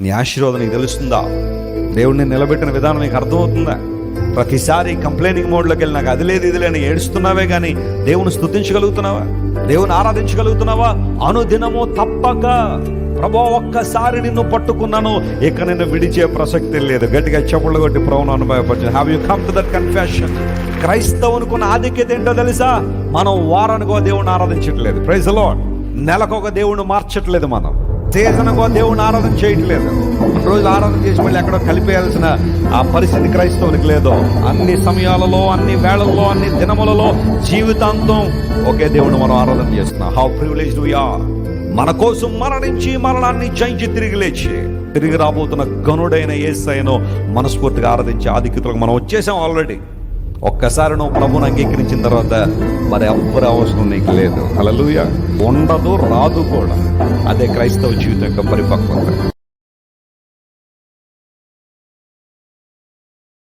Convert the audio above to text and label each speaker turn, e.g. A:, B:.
A: నీ ఆశీర్వాదం నీకు తెలుస్తుందా? దేవుడిని నిలబెట్టిన విధానం నీకు అర్థమవుతుందా? ప్రతిసారి కంప్లైనింగ్ మోడ్లోకి వెళ్ళి నాకు అది లేదు ఇది లేని ఏడుస్తున్నావే కానీ దేవుని స్తుతించగలుగుతున్నావా? దేవుని ఆరాధించగలుగుతున్నావా? అనుదినము తప్పక. ప్రభా ఒక్కసారి నిన్ను పట్టుకున్నాను. ఇక నిన్ను విడిచే ప్రసక్తి లేదు. గట్టిగా చెప్పులు కొట్టి ప్రభును అనుభవపరిచింది have you come to that confession క్రైస్తవునుకున్న ఆధిక్యత ఏంటో తెలుసా? మనం వారానికో దేవుని ఆరాధించట్లేదు. ప్రైజ్ నెలకొక దేవుణ్ణి మార్చట్లేదు మనం. సీజన్కో దేవుని ఆరాధన చేయట్లేదు. రోజు ఆరాధన చేసి మళ్ళీ ఎక్కడో కలిపేయాల్సిన ఆ పరిస్థితి క్రైస్తవునికి లేదు. అన్ని సమయాలలో అన్ని వేళల్లో అన్ని దినములలో జీవితాంతం ఒకే దేవుని మనం ఆరాధన చేస్తున్నాం. హౌ ప్రివిలేజ్ వీఆ మన కోసం మరణించి మరణాన్ని జయించి తిరిగి లేచి తిరిగి రాబోతున్న గనుడైన ఏసైను మనస్ఫూర్తిగా ఆరాధించి ఆధిక్యతలకు మనం వచ్చేసాం ఆల్రెడీ ఒక్కసారి నువ్వు ప్రభుని అంగీకరించిన తర్వాత మరి ఎవ్వరి అవసరం నీకు లేదు. అలలుయ ఉండదు రాదు కూడా. అదే క్రైస్తవ జీవితం యొక్క పరిపక్వత.